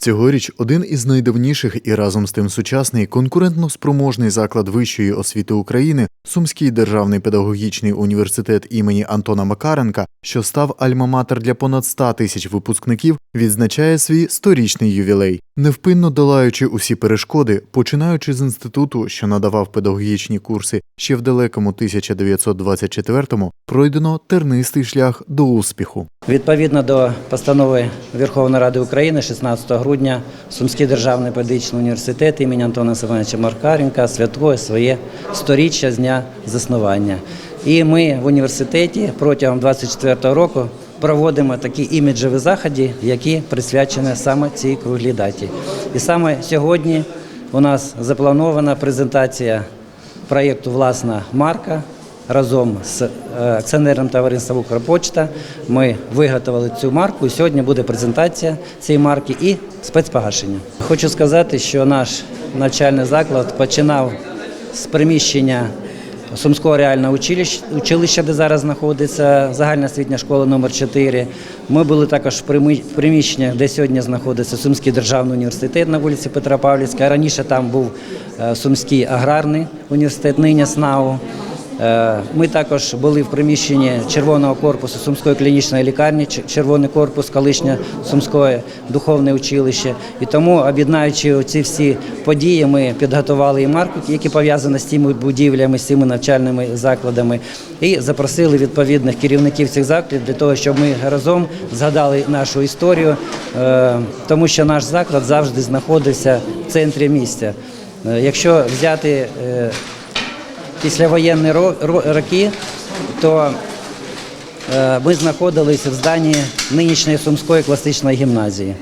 Цьогоріч один із найдавніших і разом з тим сучасний конкурентно спроможний заклад вищої освіти України Сумський державний педагогічний університет імені Антона Макаренка, що став альма-матер для понад 100 тисяч випускників, відзначає свій сторічний ювілей, невпинно долаючи усі перешкоди, починаючи з інституту, що надавав педагогічні курси ще в далекому 1924-му, пройдено тернистий шлях до успіху. Відповідно до постанови Верховної Ради України 16 грудня Сумський державний педагогічний університет імені Антона Семеновича Маркаренка святкує своє сторіччя з дня заснування. І ми в університеті протягом 24 року проводимо такі іміджеві заходи, які присвячені саме цій круглій даті. І саме сьогодні у нас запланована презентація проєкту Власна марка. Разом з е, акціонерним товариством Укрпочта ми виготовили цю марку. і Сьогодні буде презентація цієї марки і спецпогашення. Хочу сказати, що наш навчальний заклад починав з приміщення Сумського реального училища, училища, де зараз знаходиться загальна освітня школа номер 4 Ми були також в примі- приміщеннях, де сьогодні знаходиться Сумський державний університет на вулиці Петра Павлівська. Раніше там був е, Сумський аграрний університет, нині СНАУ. Е, Ми також були в приміщенні червоного корпусу Сумської клінічної лікарні, червоний корпус, колишнє Сумське духовне училище. І тому, об'єднаючи ці всі події, ми підготували і марку, які пов'язані з цими будівлями, з цими навчальними закладами, і запросили відповідних керівників цих закладів для того, щоб ми разом згадали нашу історію, е, тому що наш заклад завжди знаходився в центрі місця. Е, Якщо взяти післявоєнні ро- ро- роки, то е, ми знаходилися в зданні нинішньої Сумської класичної гімназії.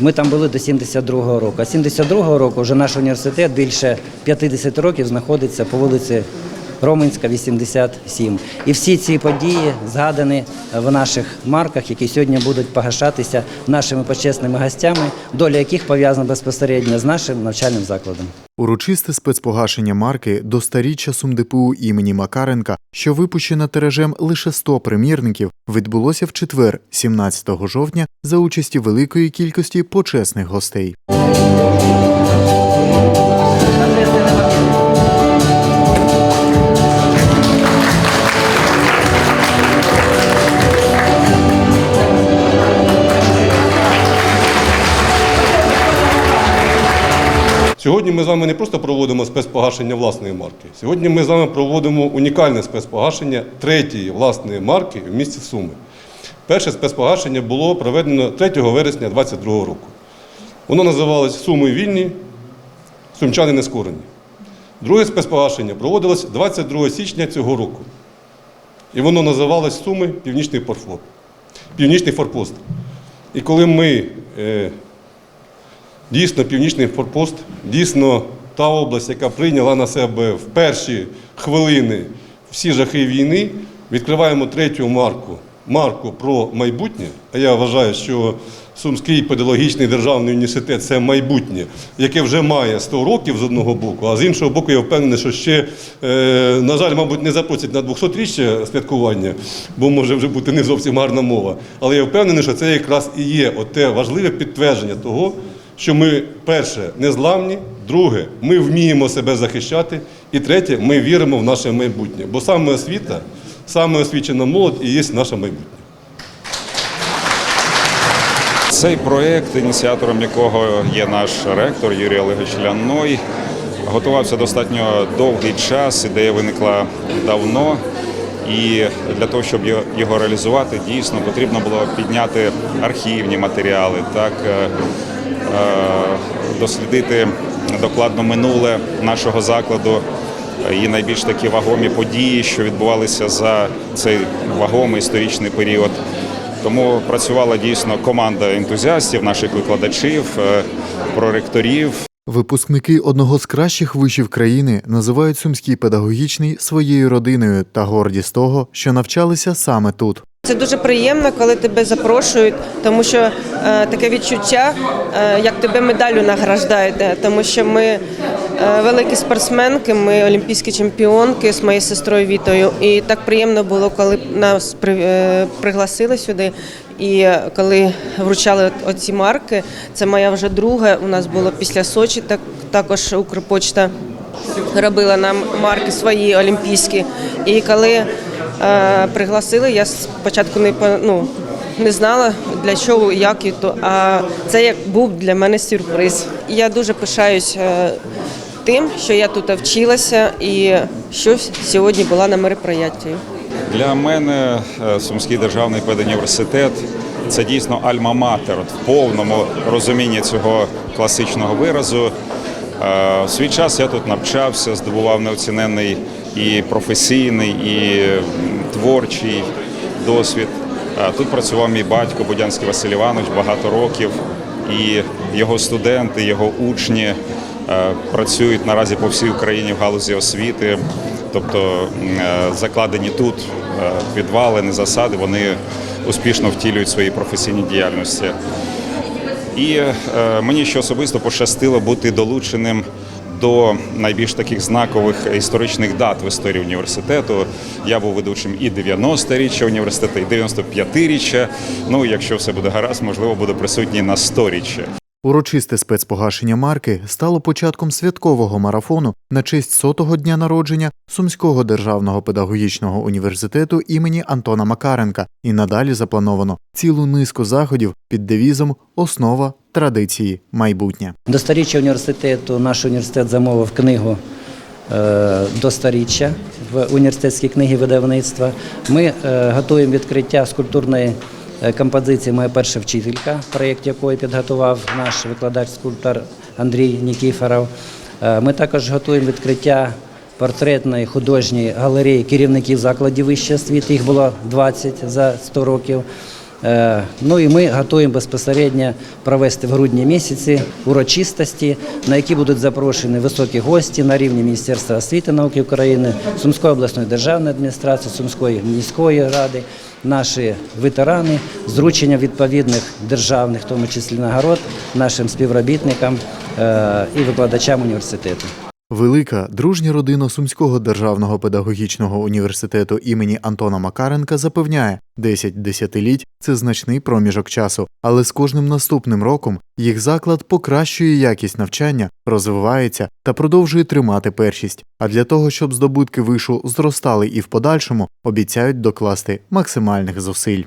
Ми там були до 72-го року. А 72-го року вже наш університет більше 50 років знаходиться по вулиці Роменська, 87. І всі ці події згадані в наших марках, які сьогодні будуть погашатися нашими почесними гостями, доля яких пов'язана безпосередньо з нашим навчальним закладом. Урочисте спецпогашення марки до старіччя СумДПУ імені Макаренка, що випущена тиражем лише 100 примірників, відбулося в четвер, 17 жовтня, за участі великої кількості почесних гостей. Сьогодні ми з вами не просто проводимо спецпогашення власної марки. Сьогодні ми з вами проводимо унікальне спецпогашення третьої власної марки в місті Суми. Перше спецпогашення було проведено 3 вересня 2022 року. Воно називалось Суми вільні, сумчани нескорені. Друге спецпогашення проводилось 22 січня цього року. І воно називалось Суми Північний. Північний форпост. І коли ми е, Дійсно, північний форпост, дійсно та область, яка прийняла на себе в перші хвилини всі жахи війни, відкриваємо третю марку, марку про майбутнє. А я вважаю, що Сумський педагогічний державний університет це майбутнє, яке вже має 100 років з одного боку, а з іншого боку, я впевнений, що ще, е, на жаль, мабуть, не запросять на 200-річчя святкування, бо може вже бути не зовсім гарна мова. Але я впевнений, що це якраз і є те важливе підтвердження того що ми, перше, незламні, друге, ми вміємо себе захищати, і третє, ми віримо в наше майбутнє. Бо саме освіта, саме освічена молодь і є наше майбутнє. Цей проєкт, ініціатором якого є наш ректор Юрій Олегович Ляной, готувався достатньо довгий час. Ідея виникла давно. І для того, щоб його- реалізувати, дійсно потрібно було підняти архівні матеріали, так е, дослідити докладно минуле нашого закладу е, і найбільш такі вагомі події, що відбувалися за цей вагомий історичний період. Тому працювала дійсно команда ентузіастів, наших викладачів, е, проректорів. Випускники одного з кращих вишів країни називають Сумський педагогічний своєю родиною та горді з того, що навчалися саме тут. Це дуже приємно, коли тебе запрошують, тому що е, таке відчуття, е, як тебе медаллю награждають, е, тому що ми е, великі спортсменки, ми олімпійські чемпіонки з моєю сестрою Вітою. І так приємно було, коли нас при, е, пригласили сюди. І коли вручали оці марки, це моя вже друга. У нас було після Сочі, так також Укрпочта робила нам марки свої олімпійські. І коли е, пригласили, я спочатку не ну, не знала для чого, як і то. А це як був для мене сюрприз. Я дуже пишаюсь е, тим, що я тут вчилася і що сьогодні була на мероприятті. Для мене е, Сумський державний педуніверситет це дійсно альма-матер в повному розумінні цього класичного виразу. Е, В свій час я тут навчався, здобував неоціненний і професійний, і творчий досвід. Тут працював мій батько Будянський Василь Іванович багато років, і його студенти, його учні е, працюють наразі по всій Україні в галузі освіти. Тобто е, закладені тут е, підвалини, засади, вони успішно втілюють свої професійні діяльності. І мені ще особисто пощастило бути долученим до найбільш таких знакових історичних дат в історії університету. Я був ведучим і 90-річчя університету, і 95-річчя. Ну, якщо все буде гаразд, можливо, буду присутній на 100-річчя. Урочисте спецпогашення марки стало початком святкового марафону на честь сотого дня народження Сумського державного педагогічного університету імені Антона Макаренка, і надалі заплановано цілу низку заходів під девізом Основа традиції майбутнє. До сторіччя університету наш університет замовив книгу е, до сторіччя в університетській книги видавництва. Ми е, готуємо відкриття скульптурної композиції Моя перша вчителька, проєкт якої підготував наш викладач-скульптор Андрій Нікіфоров. Е, Ми також готуємо відкриття портретної художньої галереї керівників закладів вищої освіти. Їх було 20 за 100 років. Е, Ну і ми готуємо безпосередньо провести в грудні місяці урочистості, на які будуть запрошені високі гості на рівні Міністерства освіти і науки України, Сумської обласної державної адміністрації, Сумської міської ради, наші ветерани, зручення відповідних державних, в тому числі нагород, нашим співробітникам е, і викладачам університету. Велика дружня родина Сумського державного педагогічного університету імені Антона Макаренка запевняє, 10 десятиліть це значний проміжок часу, але з кожним наступним роком їх заклад покращує якість навчання, розвивається та продовжує тримати першість. А для того, щоб здобутки вишу зростали і в подальшому, обіцяють докласти максимальних зусиль.